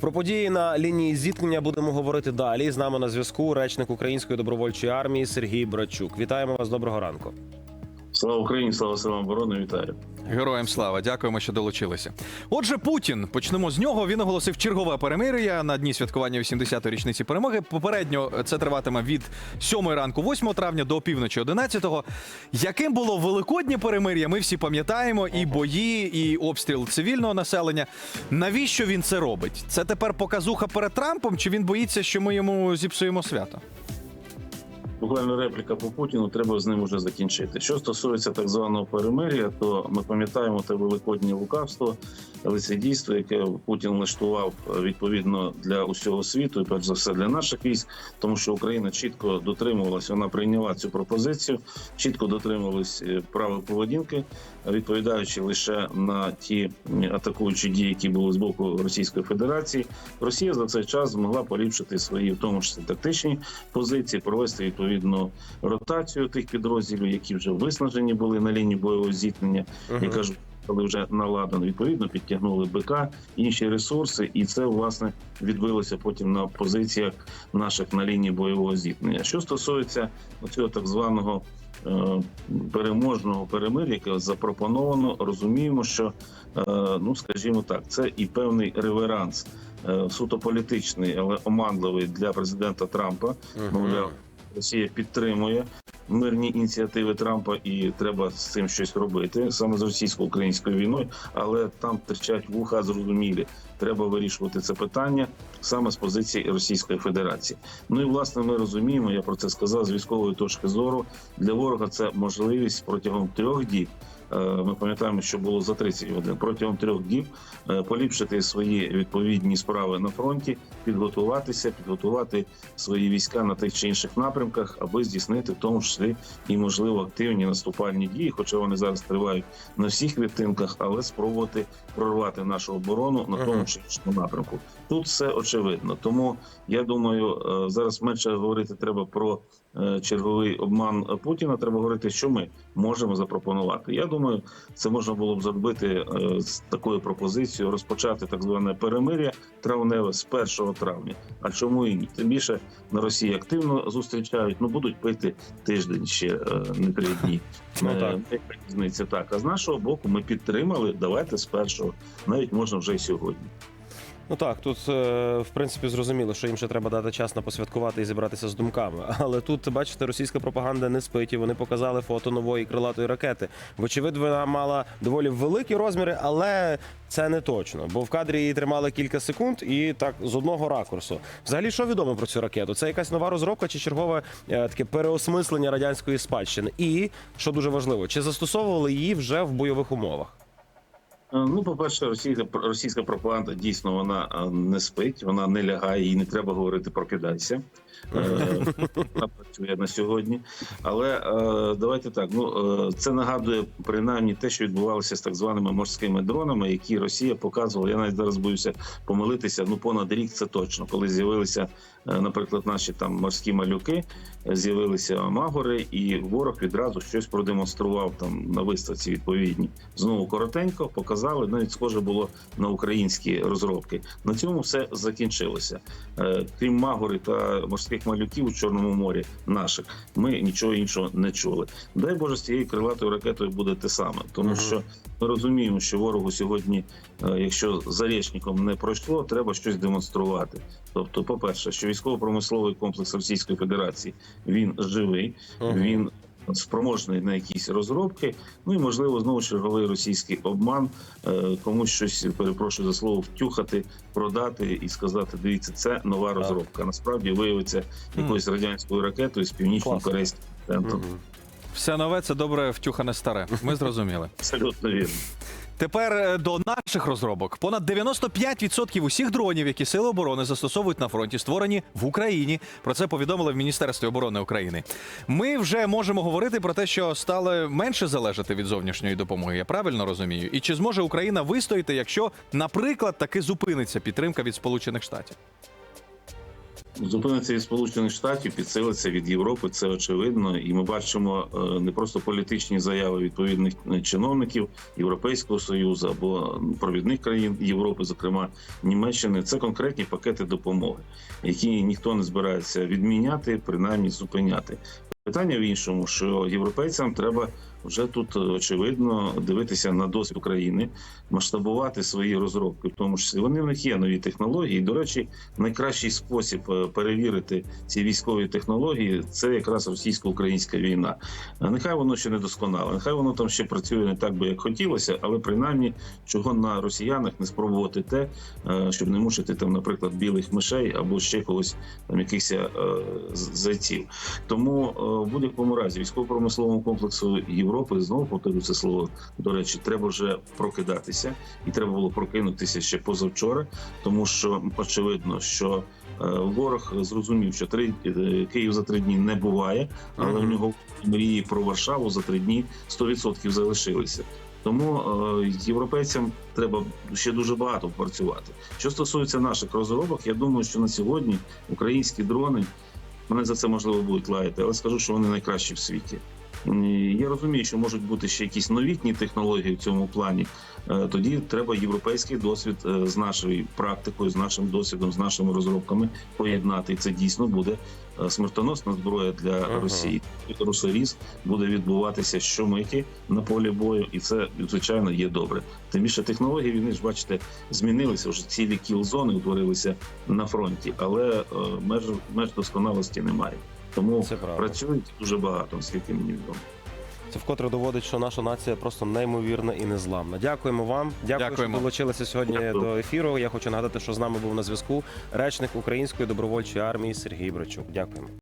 Про події на лінії зіткнення будемо говорити далі. З нами на зв'язку речник Української добровольчої армії Сергій Брачук. Вітаємо вас. Доброго ранку. Слава Україні, слава силам оборони, вітаю. Героям слава, дякуємо, що долучилися. Отже, Путін почнемо з нього. Він оголосив чергове перемир'я на дні святкування 80-ї річниці перемоги. Попередньо це триватиме від 7 ранку, 8 травня до півночі 11-го. Яким було великоднє перемир'я? Ми всі пам'ятаємо і бої, і обстріл цивільного населення. Навіщо він це робить? Це тепер показуха перед Трампом? Чи він боїться, що ми йому зіпсуємо свято? Буквально репліка по Путіну, треба з ним уже закінчити. Що стосується так званого перемир'я, то ми пам'ятаємо те великоднє лукавство, лицедійство, яке Путін влаштував е, відповідно для усього світу, і перш за все для наших військ, тому що Україна чітко дотримувалася, вона прийняла цю пропозицію, чітко дотримувалась е, правил поведінки, відповідаючи лише на ті атакуючі дії, які були з боку Російської Федерації. Росія за цей час змогла поліпшити свої, в тому числі тактичні позиції, провести відповідну ротацію тих підрозділів, які вже виснажені були на лінії бойового зіткнення. Я кажу, коли вже наладано, відповідно підтягнули БК, інші ресурси, і це власне відбилося потім на позиціях наших на лінії бойового зіткнення. Що стосується цього так званого е, переможного перемир'я, яке запропоновано, розуміємо, що е, ну скажімо так, це і певний реверанс. е, Суто політичний, але оманливий для президента Трампа. Мовляв, Росія підтримує мирні ініціативи Трампа, і треба з цим щось робити саме з російсько-українською війною. Але там тричать вуха зрозумілі. Треба вирішувати це питання саме з позиції Російської Федерації. Ну і власне ми розуміємо, я про це сказав з військової точки зору. Для ворога це можливість протягом трьох діб. Е, Ми пам'ятаємо, що було за 30 годин протягом трьох діб е, поліпшити свої відповідні справи на фронті, підготуватися, підготувати свої війська на тих чи інших напрямках, аби здійснити в тому числі і можливо активні наступальні дії, хоча вони зараз тривають на всіх відтинках, але спробувати прорвати нашу оборону на тому чи іншому напрямку. Тут все очевидно. Тому я думаю, е, зараз менше говорити треба про черговий обман Путіна. Треба говорити, що ми можемо запропонувати. Я думаю, це можна було б зробити е, з такою пропозицією, розпочати так зване перемир'я травневе з 1 травня. А чому і ні? Тим більше на Росії активно зустрічають. Ну будуть пити тиждень ще е, не три дні. Ну, Е, так. різниця так. А з нашого боку, ми підтримали. Давайте з першого, навіть можна вже й сьогодні. Ну так, тут е, в принципі зрозуміло, що їм ще треба дати час на посвяткувати і зібратися з думками. Але тут, бачите, російська пропаганда не спить, і вони показали фото нової крилатої ракети. Вочевидь, вона мала доволі великі розміри, але це не точно. Бо в кадрі її тримали кілька секунд і так з одного ракурсу. Взагалі, що відомо про цю ракету? Це якась нова розробка чи чергове е, таке переосмислення радянської спадщини? І що дуже важливо, чи застосовували її вже в бойових умовах? Е, Ну, по-перше, російська російська пропаганда дійсно вона е, не спить, вона не лягає, їй не треба говорити прокидайся. Е, Вона працює на сьогодні. Але давайте так. Ну це нагадує принаймні те, що відбувалося з так званими морськими дронами, які Росія показувала. Я навіть зараз боюся помилитися. Ну понад рік це точно, коли з'явилися, наприклад, наші там морські малюки, з'явилися магори, і ворог відразу щось продемонстрував там на виставці відповідні. Знову коротенько показали. Навіть схоже було на українські розробки. На цьому все закінчилося. Е, Крім магори та морських малюків у Чорному морі наших, ми нічого іншого не чули. Дай Боже, з цією крилатою ракетою буде те саме, тому що ми розуміємо, що ворогу сьогодні, е, якщо за Речником не пройшло, треба щось демонструвати. Тобто, по-перше, що військово-промисловий комплекс Російської Федерації він живий, він спроможний на якісь розробки. Ну і можливо знову черговий російський обман, е, комусь щось перепрошую за слово втюхати, продати і сказати: дивіться, це нова розробка. Насправді виявиться якоюсь радянською ракетою з північно-корейським центром. Все нове це добре втюхане старе. Ми зрозуміли. Абсолютно вірно. Тепер е, до наших розробок. Понад 95% усіх дронів, які сили оборони застосовують на фронті, створені в Україні. Про це повідомили в Міністерстві оборони України. Ми вже можемо говорити про те, що стали менше залежати від зовнішньої допомоги. Я правильно розумію? І чи зможе Україна вистояти, якщо, наприклад, таки зупиниться підтримка від Сполучених Штатів? Зупиниться від Сполучених Штатів, підсилиться від Європи. Це очевидно, і ми бачимо е, не просто політичні заяви відповідних е, чиновників Європейського союзу або провідних країн Європи, зокрема Німеччини. Це конкретні пакети допомоги, які ніхто не збирається відміняти, принаймні зупиняти. Питання в іншому, що європейцям треба вже тут очевидно дивитися на досвід України, масштабувати свої розробки, в тому числі вони в них є нові технології. До речі, найкращий спосіб е, перевірити ці військові технології це якраз російсько-українська війна. Нехай воно ще не досконале, нехай воно там ще працює не так би як хотілося, але принаймні чого на росіянах не спробувати те, е, щоб не мучити там, наприклад, білих мишей або ще когось там якихось е, зайців. Тому в будь-якому разі військово-промисловому комплексу Європи знову повторю це слово. До речі, треба вже прокидатися, і треба було прокинутися ще позавчора, тому що очевидно, що е, ворог зрозумів, що три е, Київ за три дні не буває, але Мгм. в нього мрії про Варшаву за три дні 100% залишилися. Тому е, європейцям треба ще дуже багато працювати. Що стосується наших розробок, я думаю, що на сьогодні українські дрони мене за це можливо будуть лаяти, але скажу, що вони найкращі в світі. М, Я розумію, що можуть бути ще якісь новітні технології в цьому плані. Е, Тоді треба європейський досвід е, з нашою практикою, з нашим досвідом, з нашими розробками поєднати. І це дійсно буде е, смертоносна зброя для Ага. Росії. Русоріз буде відбуватися щомиті на полі бою, і це звичайно є добре. Тим більше технології війни ж бачите змінилися. Вже цілі кіл-зони утворилися на фронті, але е, меж, меж досконалості немає. Тому Це правда. працюють дуже багато, наскільки мені відомо. Це вкотре доводить, що наша нація просто неймовірна і незламна. Дякуємо вам. Дякую, Дякуємо. що долучилися сьогодні Дякую. до ефіру. Я хочу нагадати, що з нами був на зв'язку речник Української добровольчої армії Сергій Брачук. Дякуємо.